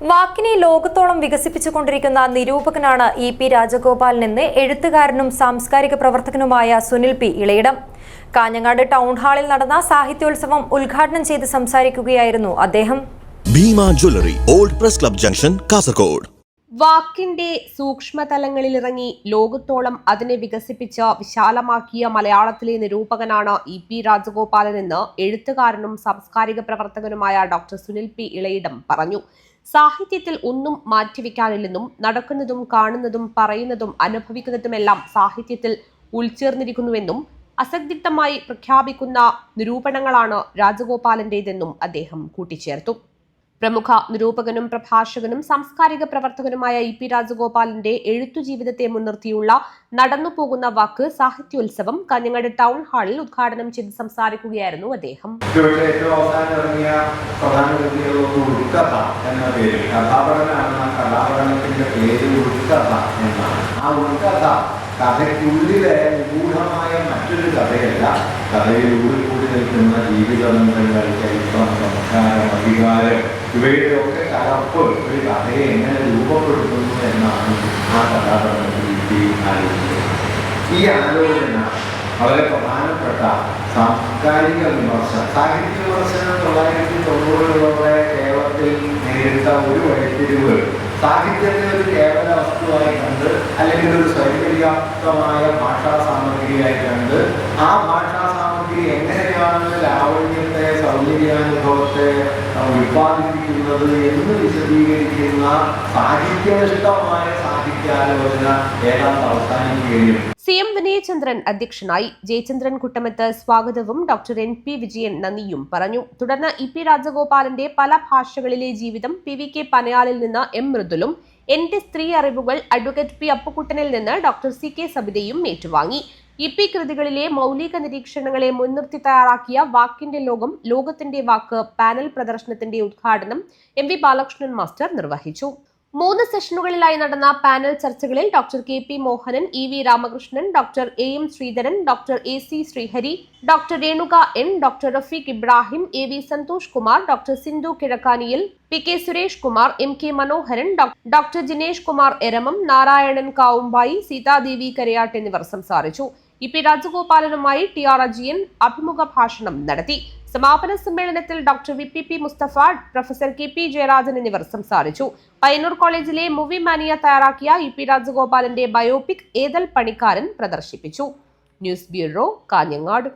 വാക്കിനെ ലോകത്തോളം വികസിപ്പിച്ചുകൊണ്ടിരിക്കുന്ന നിരൂപകനാണ് E P രാജഗോപാലനെന്ന് എഴുത്തുകാരനും സാംസ്കാരിക പ്രവർത്തകനുമായ സുനിൽ പി ഇളയിടം. കാഞ്ഞങ്ങാട് ടൗൺ ഹാളിൽ നടന്ന സാഹിത്യോത്സവം ഉദ്ഘാടനം ചെയ്ത് സംസാരിക്കുകയായിരുന്നു അദ്ദേഹം. Bhima jewellery old press club junction Kasaragod. വാക്കിന്റെ സൂക്ഷ്മതലങ്ങളിലിറങ്ങി ലോകത്തോളം അതിനെ വികസിപ്പിച്ച് വിശാലമാക്കിയ മലയാളത്തിലെ നിരൂപകനാണ് ഇ പി രാജഗോപാലൻ എന്ന് എഴുത്തുകാരനും സാംസ്കാരിക പ്രവർത്തകനുമായ ഡോക്ടർ സുനിൽ പി ഇളയിടം പറഞ്ഞു. സാഹിത്യത്തിൽ ഒന്നും മാറ്റിവെക്കാനില്ലെന്നും നടക്കുന്നതും കാണുന്നതും പറയുന്നതും അനുഭവിക്കുന്നതുമെല്ലാം സാഹിത്യത്തിൽ ഉൾച്ചേർന്നിരിക്കുന്നുവെന്നും അസന്ദിഗ്ധമായി പ്രഖ്യാപിക്കുന്ന നിരൂപണങ്ങളാണ് രാജഗോപാലന്റേതെന്നും അദ്ദേഹം കൂട്ടിച്ചേർത്തു. പ്രമുഖ നിരൂപകനും പ്രഭാഷകനും സാംസ്കാരിക പ്രവർത്തകനുമായ ഇ പി രാജഗോപാലിന്റെ എഴുത്തു ജീവിതത്തെ മുൻനിർത്തിയുള്ള നടന്നുപോകുന്ന വാക്ക് സാഹിത്യോത്സവം കാഞ്ഞങ്ങാട് ടൗൺ ഹാളിൽ ഉദ്ഘാടനം ചെയ്ത് സംസാരിക്കുകയായിരുന്നു അദ്ദേഹം. കഥയ്ക്കുള്ളിലെ നിഗൂഢമായ മറ്റൊരു കഥയല്ല കഥയിൽ ഊറിക്കൂടി നിൽക്കുന്ന ജീവിതബന്ധങ്ങൾ ചരിത്രം സംസ്കാരം അധികാരം ഇവയുടെ ഒക്കെ കലർപ്പ് ഒരു കഥയെ എങ്ങനെ രൂപപ്പെടുത്തുന്നു എന്നാണ് ആ ഈ ആലോചിക്കുന്നത്. ഈ ആലോചന വളരെ പ്രധാനപ്പെട്ട സാംസ്കാരിക വിമർശനം സാഹിത്യ വിമർശനം തൊള്ളായിരത്തി തൊണ്ണൂറുകളോടെ കേരളത്തിൽ നേരിട്ട ഒരു വഴിത്തിരിവ് സാഹിത്യത്തെ ഒരു കേവല വസ്തുവായി കണ്ട് അല്ലെങ്കിൽ ഒരു സ്വയംപര്യാപ്തമായ ഭാഷാ സാമഗ്രിയായി കണ്ട് ആ ഭാഷാ സാമഗ്രി എങ്ങനെയാണ് ലാവണ്യത്തെ സൗന്ദര്യാനുഭവത്തെ ഉൽപ്പാദിപ്പിക്കുന്നത് എന്ന് വിശദീകരിക്കുന്ന സാഹിത്യനിഷ്ഠമായ സാഹിത്യാലോചന ഏതാണ്ട് അവസാനിക്കുകയും. സി എം വിനയചന്ദ്രൻ അധ്യക്ഷനായി ജയചന്ദ്രൻ കുട്ടമത്ത് സ്വാഗതവും ഡോക്ടർ എൻ. പി. വിജയൻ നന്ദിയും പറഞ്ഞു. തുടർന്ന് ഇ. പി. രാജഗോപാലന്റെ പല ഭാഷകളിലെ ജീവിതം പി. വി. കെ. പനയാലിൽ നിന്ന് എം. മൃദുലും എന്റെ സ്ത്രീ അറിവുകൾ അഡ്വക്കേറ്റ് പി അപ്പുക്കുട്ടനിൽ നിന്ന് ഡോക്ടർ സി കെ സബിതയും ഏറ്റുവാങ്ങി. ഇ പി കൃതികളിലെ മൗലിക നിരീക്ഷണങ്ങളെ മുൻനിർത്തി തയ്യാറാക്കിയ വാക്കിന്റെ ലോകം ലോകത്തിന്റെ വാക്ക് പാനൽ പ്രദർശനത്തിന്റെ ഉദ്ഘാടനം എം വി ബാലകൃഷ്ണൻ മാസ്റ്റർ നിർവഹിച്ചു. മൂന്ന് സെഷനുകളിലായി നടന്ന പാനൽ ചർച്ചകളിൽ doctor K P Mohanan E V Ramakrishnan doctor A M Sreedharan doctor A C Sreehari doctor Renuka N doctor Rafeeq Ibrahim A V Santhosh Kumar doctor Sindhu Kizhakkaniyil P K Suresh Kumar M K Manoharan doctor Jinesh Kumar Eramam Narayanan Kavumbayi Seethadevi Karayattu എന്നിവർ സംസാരിച്ചു. E P രാജഗോപാലനുമായി T R Ajiyan അഭിമുഖ ഭാഷണം നടത്തി. സമാപന സമ്മേളനത്തിൽ doctor V P P Musthafa professor K P Jayarajan എന്നിവർ സംസാരിച്ചു. പയ്യന്നൂർ കോളേജിലെ മൂവി മാനിയ തയ്യാറാക്കിയ ഇ പി രാജഗോപാലന്റെ ബയോപിക് ഏതൽ പണിക്കാരൻ പ്രദർശിപ്പിച്ചു. News bureau Kanhangad.